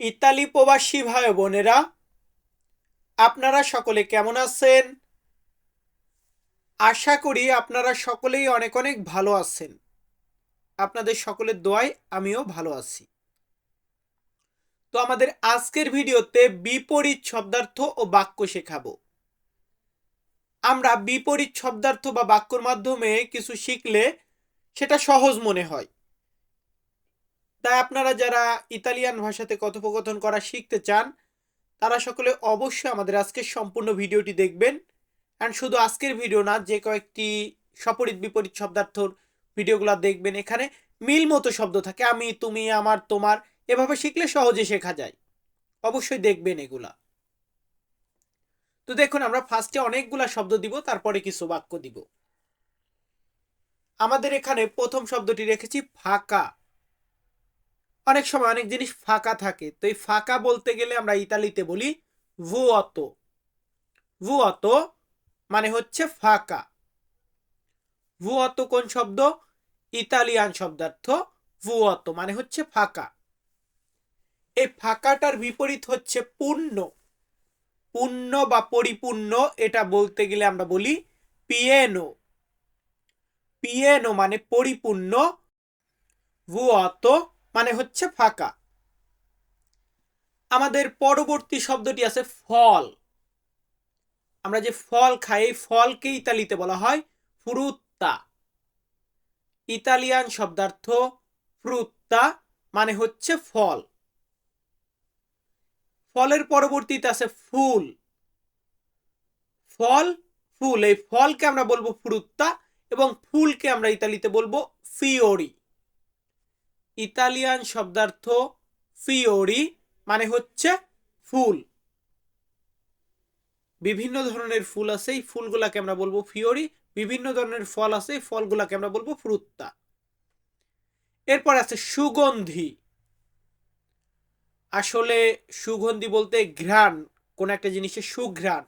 Italy প্রবাসী ভাই বোনেরা, আপনারা সকলে কেমন আছেন? আশা করি আপনারা সকলেই অনেক অনেক ভালো আছেন। আপনাদের সকলের দোয়ায় আমিও ভালো আছি। তো আমাদের আজকের ভিডিওতে বিপরীত শব্দার্থ ও বাক্য শেখাবো। আমরা বিপরীত শব্দার্থ বা বাক্যর মাধ্যমে কিছু শিখলে সেটা সহজ মনে হয়। তাই আপনারা যারা ইতালিয়ান ভাষাতে কথোপকথন করা শিখতে চান, তারা সকলে অবশ্যই আমাদের আজকের সম্পূর্ণ ভিডিওটি দেখবেন। অ্যান্ড শুধু আজকের ভিডিও না, যে কয়েকটি সপরিত বিপরীত শব্দার্থর ভিডিওগুলো দেখবেন এখানে, মিল মতো শব্দ থাকে, আমি, তুমি, আমার, তোমার, এভাবে শিখলে সহজে শেখা যায়। অবশ্যই দেখবেন এগুলা। তো দেখুন, আমরা ফার্স্টে অনেকগুলা শব্দ দিব, তারপরে কিছু বাক্য দিব। আমাদের এখানে প্রথম শব্দটি রেখেছি, ফাঁকা। অনেক সময় অনেক জিনিস ফাঁকা থাকে। তো এই ফাঁকা বলতে গেলে আমরা ইতালিতে বলি ভুয়তো ভুয়তো মানে হচ্ছে ফাঁকা। ভুয়তো কোন শব্দ? ইতালিয়ান শব্দার্থ ভুয়তো মানে হচ্ছে ফাঁকা। এই ফাঁকাটার বিপরীত হচ্ছে পূর্ণ পূর্ণ বা পরিপূর্ণ এটা বলতে গেলে আমরা বলি পিয়েনো পিয়েনো মানে পরিপূর্ণ। ভুয়তো মানে হচ্ছে ফাঁকা। আমাদের পরবর্তী শব্দটি আছে ফল। আমরা যে ফল খাই, এই ফলকে ইতালিতে বলা হয় ফ্রুত্তা। ইতালিয়ান শব্দার্থ ফ্রুত্তা মানে হচ্ছে ফল। ফলের পরবর্তীতে আছে ফুল। ফল, ফুল, এই ফলকে আমরা বলব ফ্রুত্তা এবং ফুলকে আমরা ইতালিতে বলব ফিওরি। ইতালিয়ান শব্দার্থ ফিওরি মানে হচ্ছে ফুল। বিভিন্ন ধরনের ফুল আছে, এই ফুলগুলাকে আমরা বলব ফিওরি। বিভিন্ন ধরনের ফল আছে ফলগুলাকে আমরা বলব ফ্রুত্তা। এরপর আছে সুগন্ধি। আসলে সুগন্ধি বলতে ঘ্রাণ, কোন একটা জিনিসের সুঘ্রাণ।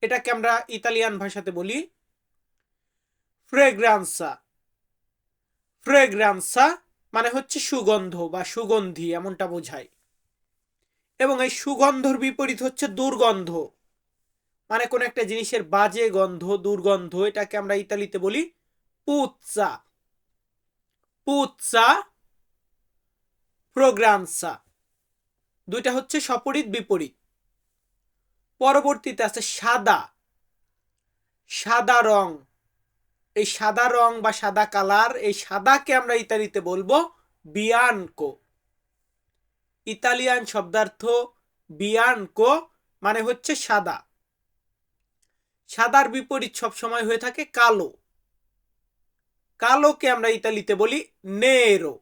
এটাকে আমরা ইতালিয়ান ভাষাতে বলি ফ্রেগ্রান্সা। ফ্রেগ্রান্সা মানে হচ্ছে সুগন্ধ বা সুগন্ধি এমনটা বোঝায়। এবং এই সুগন্ধর বিপরীত হচ্ছে দুর্গন্ধ। মানে কোন একটা জিনিসের বাজে গন্ধ, দুর্গন্ধ, এটাকে আমরা ইতালিতে বলি পুৎসা। পুৎসা ফ্রোগ্রান্সা দুইটা হচ্ছে সপরিত বিপরীত। পরবর্তীতে আছে সাদা। সাদা রং। এই সাদা রং বা সাদা কালার, এই সাদাকে আমরা ইতালিতে বলব বিয়ানকো ইতালিয়ান শব্দার্থ বিয়ানকো মানে হচ্ছে সাদা। সাদার বিপরীত সব সময় হয়ে থাকে কালো। কালোকে আমরা ইতালিতে বলি নেরো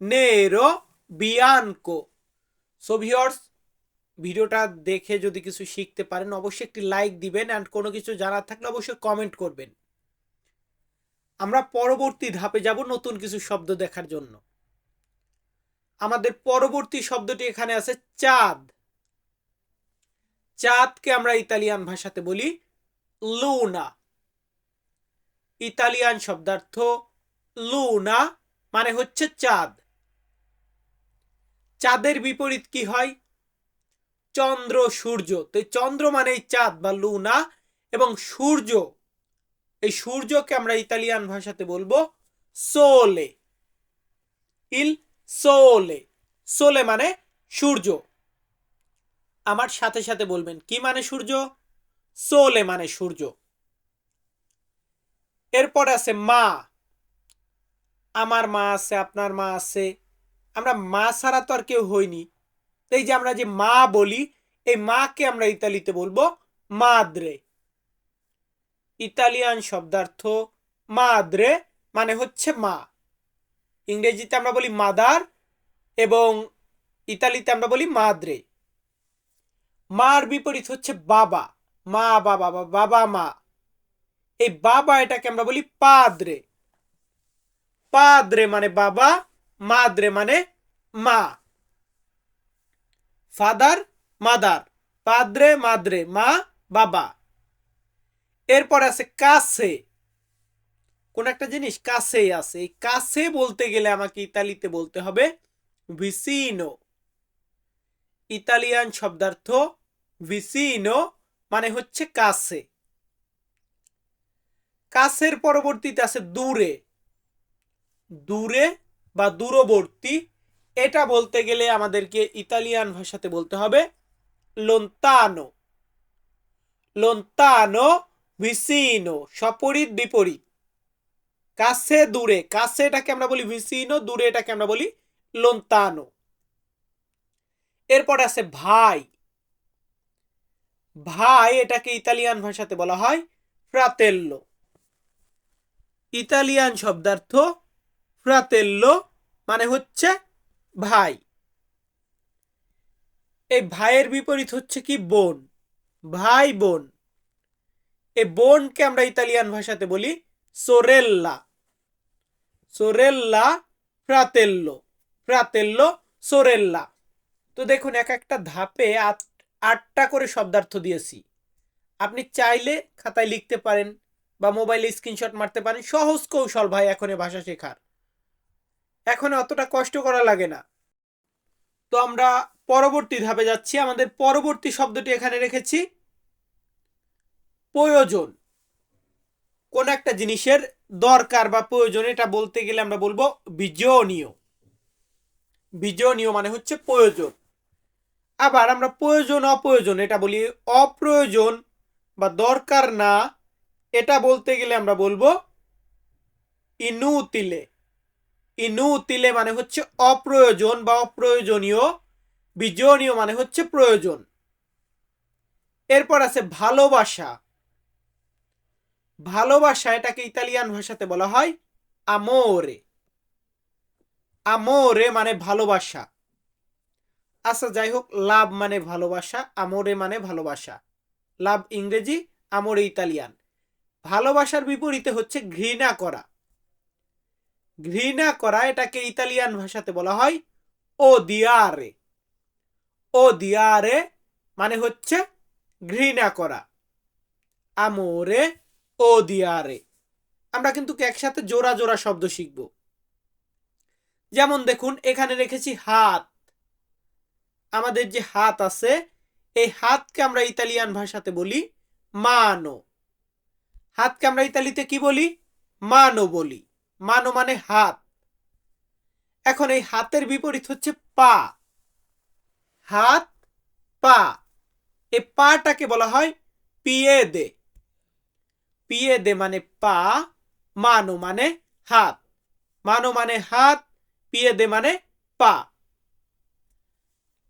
নেরো বিয়ানকো সো ভিওর্স ভিডিওটা দেখে যদি কিছু শিখতে পারেন, অবশ্যই একটি লাইক দিবেন অ্যান্ড কোনো কিছু জানার থাকলে অবশ্যই কমেন্ট করবেন। আমরা পরবর্তী ধাপে যাব নতুন কিছু শব্দ দেখার জন্য। আমাদের পরবর্তী শব্দটি এখানে আছে চাঁদ। চাঁদকে আমরা ইতালিয়ান ভাষাতে বলি লুনা। ইতালিয়ান শব্দার্থ লুনা মানে হচ্ছে চাঁদ। চাঁদের বিপরীত কি হয়? চন্দ্র সূর্য। তো চন্দ্র মানে চাঁদ বা লুনা এবং সূর্য এই সূর্যকে আমরা ইতালিয়ান ভাষাতে বলব সোলে। ইল সোলে। সোলে মানে সূর্য। আমার সাথে সাথে বলবেন, কি মানে সূর্য? সোলে মানে সূর্য। এরপর আছে মা। আমার মা আছে, আপনার মা আছে। আমরা মা ছাড়া তো আর কেউ হইনি। এই যে আমরা যে মা বলি, এই মাকে আমরা ইতালিতে বলব মাদ্রে। ইতালিয়ান শব্দার্থ মাদ্রে মানে হচ্ছে মা। ইংরেজিতে আমরা বলি মাদার এবং ইতালিতে আমরা বলি মাদ্রে মার বিপরীত হচ্ছে বাবা, মা, বাবা বাবা, মা। এই বাবা এটাকে আমরা বলি পাদ্রে পাদ্রে মানে বাবা মাদ্রে মানে মা। ফাদার মাদার পাদ্রে মাদ্রে মা, বাবা। এরপর আছে কাছে। কোন একটা জিনিস কাছেই আছে। এই কাছে বলতে গেলে আমাকে ইতালিতে বলতে হবে ভিসিনো ইতালিয়ান শব্দার্থ ভিসিনো মানে হচ্ছে কাছে। কাছের পরবর্তীতে আছে দূরে দূরে বা দূরবর্তী এটা বলতে গেলে আমাদেরকে ইতালিয়ান ভাষাতে বলতে হবে লোন্তানো লোন্তানো ভিসিনো সপরীত বিপরীত। কাছে, দূরে। কাছে এটাকে আমরা বলি ভিসিনো দূরে এটাকে আমরা বলি লোন্তানো। এরপর আছে ভাই। ভাই এটাকে ইতালিয়ান ভাষাতে বলা হয় ফ্রাতেল্লো। ইতালিয়ান শব্দার্থ ফ্রাতেল্লো মানে হচ্ছে ভাই। এই ভাইয়ের বিপরীত হচ্ছে কি? বোন। ভাই বোন। এই বোনকে আমরা ইতালিয়ান ভাষাতে বলি সোরেল্লা সোরেল্লা ফ্রাতেল্লো ফ্রাতেল্লো সোরেল্লা তো দেখুন, এক একটা ধাপে আট, আটটা করে শব্দার্থ দিয়েছি। আপনি চাইলে খাতায় লিখতে পারেন বা মোবাইলে স্ক্রিনশট মারতে পারেন। সহজ কৌশল ভাই, এখন এ ভাষা শেখার। এখন অতটা কষ্ট করা লাগে না। তো আমরা পরবর্তী ধাপে যাচ্ছি। আমাদের পরবর্তী শব্দটি এখানে রেখেছি। প্রয়োজন। কোন একটা জিনিসের দরকার বা প্রয়োজন, এটা বলতে গেলে আমরা বলব বিজনীয়। বিজনীয় মানে হচ্ছে প্রয়োজন। আবার আমরা প্রয়োজন, অপ্রয়োজন, এটা বলি অপ্রয়োজন বা দরকার না, এটা বলতে গেলে আমরা বলব ইনুতিলে ইনুতিলে মানে হচ্ছে অপ্রয়োজন বা অপ্রয়োজনীয়। বিজনীয় মানে হচ্ছে প্রয়োজন। এরপর আছে ভালোবাসা। ভালোবাসা, এটাকে ইতালিয়ান ভাষাতে বলা হয় আমোরে আমোরে মানে ভালোবাসা। আচ্ছা যাই হোক, লাভ মানে ভালোবাসা আমোরে মানে ভালোবাসা। লাভ ইংরেজি আমোরে ইতালিয়ান। ভালোবাসার বিপরীতে হচ্ছে ঘৃণা করা। ঘৃণা করা, এটাকে ইতালিয়ান ভাষাতে বলা হয় ও দিয়ারে ও দিয়ারে মানে হচ্ছে ঘৃণা করা। আমোরে ও দিয়ারে। আমরা কিন্তু একসাথে জোড়া জোড়া শব্দ শিখব? যেমন দেখুন, এখানে রেখেছি হাত। আমাদের যে হাত আছে, এই হাতকে আমরা ইতালিয়ান ভাষাতে বলি মানো। হাতকে আমরা ইতালিতে কি বলি? মানো বলি। মানো মানে হাত। এখন এই হাতের বিপরীত হচ্ছে পা। হাত, পা। এই পাটাকে বলা হয় পিয়ে দে পিয়ে দে মানে পা, মানো মানে হাত। মানো মানে হাত, পিয়ে দে মানে পা।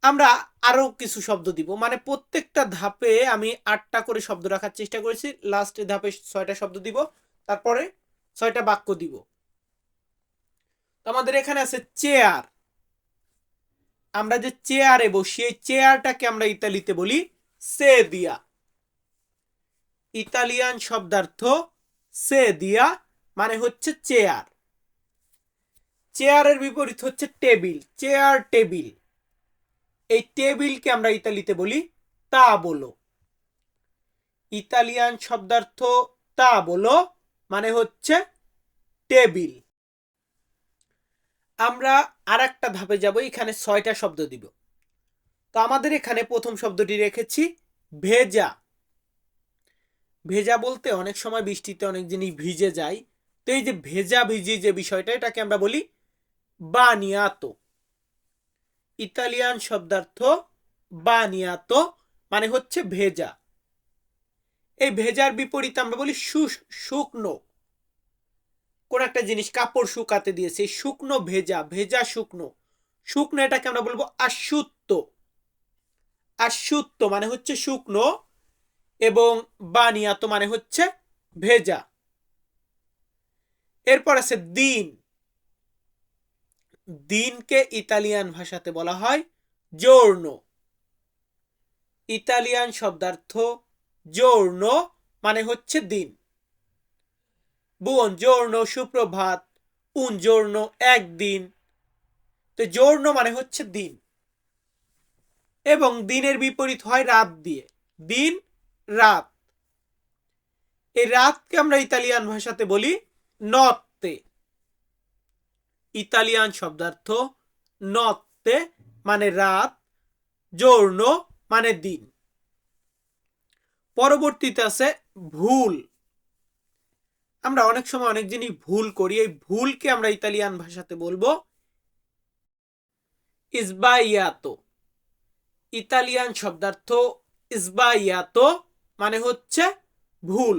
আমরা আরও কিছু শব্দ দিব। মানে প্রত্যেকটা ধাপে আমি আটটা করে শব্দ রাখার চেষ্টা করেছি। লাস্টের ধাপে ছয়টা শব্দ দিব। তারপরে ছয়টা বাক্য দিব। তো আমাদের এখানে আছে চেয়ার আমরা যে চেয়ারে বসি, এই চেয়ারটাকে আমরা ইতালিতে বলি সে দিয়া ইতালিয়ান শব্দার্থ সে দিয়া মানে হচ্ছে চেয়ার। চেয়ারের বিপরীত হচ্ছে টেবিল, চেয়ার টেবিল। এই টেবিলকে আমরা ইতালিতে বলি তা বলো ইতালিয়ান শব্দার্থ তা বলো মানে হচ্ছে টেবিল। আমরা আর একটা ধাপে যাব, এখানে ছয়টা শব্দ দিব। তো আমাদের এখানে প্রথম শব্দটি রেখেছি, ভেজা ভেজা বলতে অনেক সময় বৃষ্টিতে অনেক জিনিস ভিজে যায়। তো এই যে ভেজা ভিজি যে বিষয়টা, এটাকে আমরা বলি বানিয়াতো। ইতালিয়ান শব্দার্থ বানিয়াতো মানে হচ্ছে ভেজা। এই ভেজার বিপরীতে আমরা বলি শুকনো। কোন একটা জিনিস কাপড় শুকাতে দিয়েছে শুকনো ভেজা ভেজা শুকনো। শুকনো এটাকে আমরা বলব আশুত্ব আশুত্ব মানে হচ্ছে শুকনো এবং বানিয়াতো মানে হচ্ছে ভেজা। এরপর আছে দিন। দিনকে ইতালিয়ান ভাষাতে বলা হয় জোর্ণ ইতালিয়ান শব্দার্থ জোর্ণ মানে হচ্ছে দিন। বুয়ন জোর্ণ সুপ্রভাত। উন জোর্ণ একদিন। তো জোর্ণ মানে হচ্ছে দিন। এবং দিনের বিপরীত হয় রাত দিয়ে। দিন রাত। এই রাতকে আমরা ইতালিয়ান ভাষাতে বলি নত্তে। ইতালিয়ান শব্দার্থ নত্তে মানে রাত, জোর্ণ মানে দিন। পরবর্তীতে আছে ভুল। আমরা অনেক সময় অনেক জিনিস ভুল করি, এই ভুলকে আমরা ইতালিয়ান ভাষাতে বলব ইসবাইয়াতো। ইতালিয়ান শব্দার্থ ইসবাইয়াতো মানে হচ্ছে ভুল।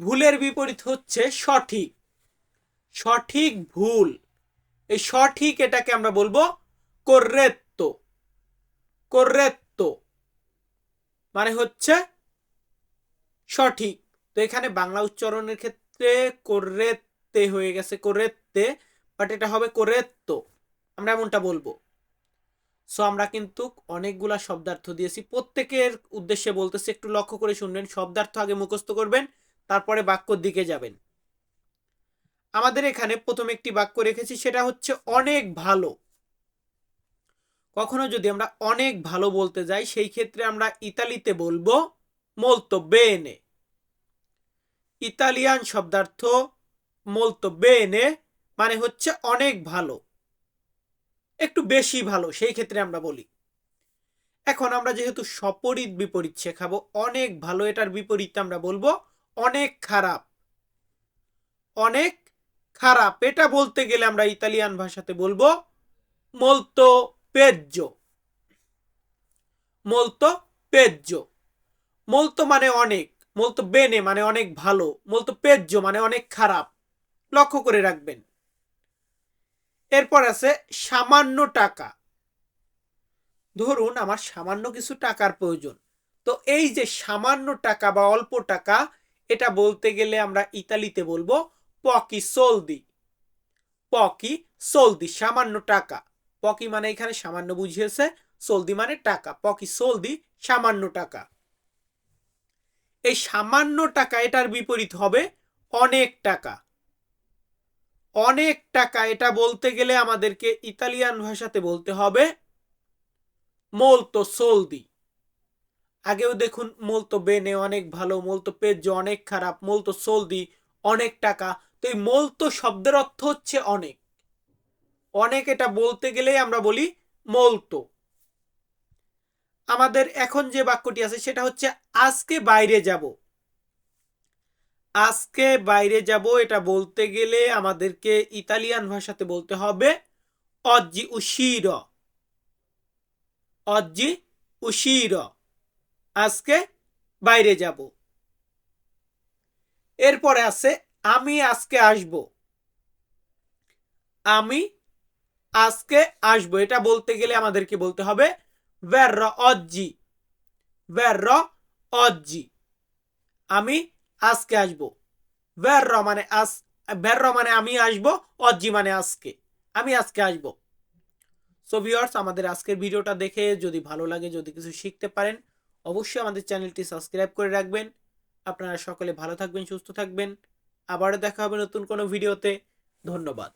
ভুলের বিপরীত হচ্ছে সঠিক। সঠিক ভুল। এই সঠিক এটাকে আমরা বলব corretto corretto মানে হচ্ছে সঠিক। তো এখানে বাংলা উচ্চারণের ক্ষেত্রে কোরেতে হয়ে গেছে কোরেতে বাট এটা হবে কোরেত্তো আমরা এমনটা বলব। সো আমরা কিন্তু অনেকগুলা শব্দার্থ দিয়েছি। প্রত্যেকের উদ্দেশ্যে বলতেছি, একটু লক্ষ্য করে শুনবেন। শব্দার্থ আগে মুখস্থ করবেন, তারপরে বাক্যর দিকে যাবেন। আমাদের এখানে প্রথম একটি বাক্য রেখেছি, সেটা হচ্ছে অনেক ভালো। কখনো যদি আমরা অনেক ভালো বলতে যাই, সেই ক্ষেত্রে আমরা ইতালিতে বলব মোলতো বেনে ইতালিয়ান শব্দার্থ মোলতো বেনে মানে হচ্ছে অনেক ভালো। একটু বেশি ভালো, সেই ক্ষেত্রে আমরা বলি। এখন আমরা যেহেতু সপরিত বিপরীত শেখাবো, অনেক ভালো এটার বিপরীত আমরা বলব, অনেক খারাপ। অনেক খারাপ, এটা বলতে গেলে আমরা ইতালিয়ান ভাষাতে বলব মোলতো পেজ্জো মোলতো পেজ্জো মোলতো মানে অনেক। মোলতো বেনে মানে অনেক ভালো। মোলতো পেজ্জো মানে অনেক খারাপ। লক্ষ্য করে রাখবেন। এরপর আছে সামান্য টাকা। ধরুন আমার সামান্য কিছু টাকার প্রয়োজন। তো এই যে সামান্য টাকা বা অল্প টাকা, এটা বলতে গেলে আমরা ইতালিতে বলব পকি সোলদি পকি সোলদি সামান্য টাকা। পকি মানে এখানে সামান্য বুঝিয়েছে সোলদি মানে টাকা। পকি সোলদি সামান্য টাকা। এই সামান্য টাকা, এটার বিপরীত হবে অনেক টাকা। অনেক টাকা, এটা বলতে গেলে আমাদেরকে ইতালিয়ান ভাষাতে বলতে হবে মোলতো সোলদি। আগেও দেখুন মোলতো বেনে অনেক ভালো, মোলতো পেজ্জো অনেক খারাপ, মোলতো সোলদি অনেক টাকা। তো এই মোলতো শব্দের অর্থ হচ্ছে অনেক। অনেক এটা বলতে গেলেই আমরা বলি মোলতো। আমাদের এখন যে বাক্যটি আছে সেটা হচ্ছে, আজকে বাইরে যাব। আজকে বাইরে যাব, এটা বলতে গেলে আমাদেরকে ইতালিয়ান ভাষাতে বলতে হবে অজ্জি উশির অজ্জি উশির আজকে বাইরে যাব। এরপরে আছে, আমি আজকে আসব। আমি আজকে আসব। এটা বলতে গেলে আমাদেরকে বলতে হবে, verrò oggi. Verrò oggi. আমি আজকে আসব। বের মানে আজ বের মানে আমি আসব, অজ্জি মানে আজকে। আমি আজকে আসব। সো ভিওর্স আমাদের আজকের ভিডিওটা দেখে যদি ভালো লাগে, যদি কিছু শিখতে পারেন, অবশ্যই আমাদের চ্যানেলটি সাবস্ক্রাইব করে রাখবেন। আপনারা সকলে ভালো থাকবেন, সুস্থ থাকবেন। আবারও দেখা হবে নতুন কোনো ভিডিওতে। ধন্যবাদ।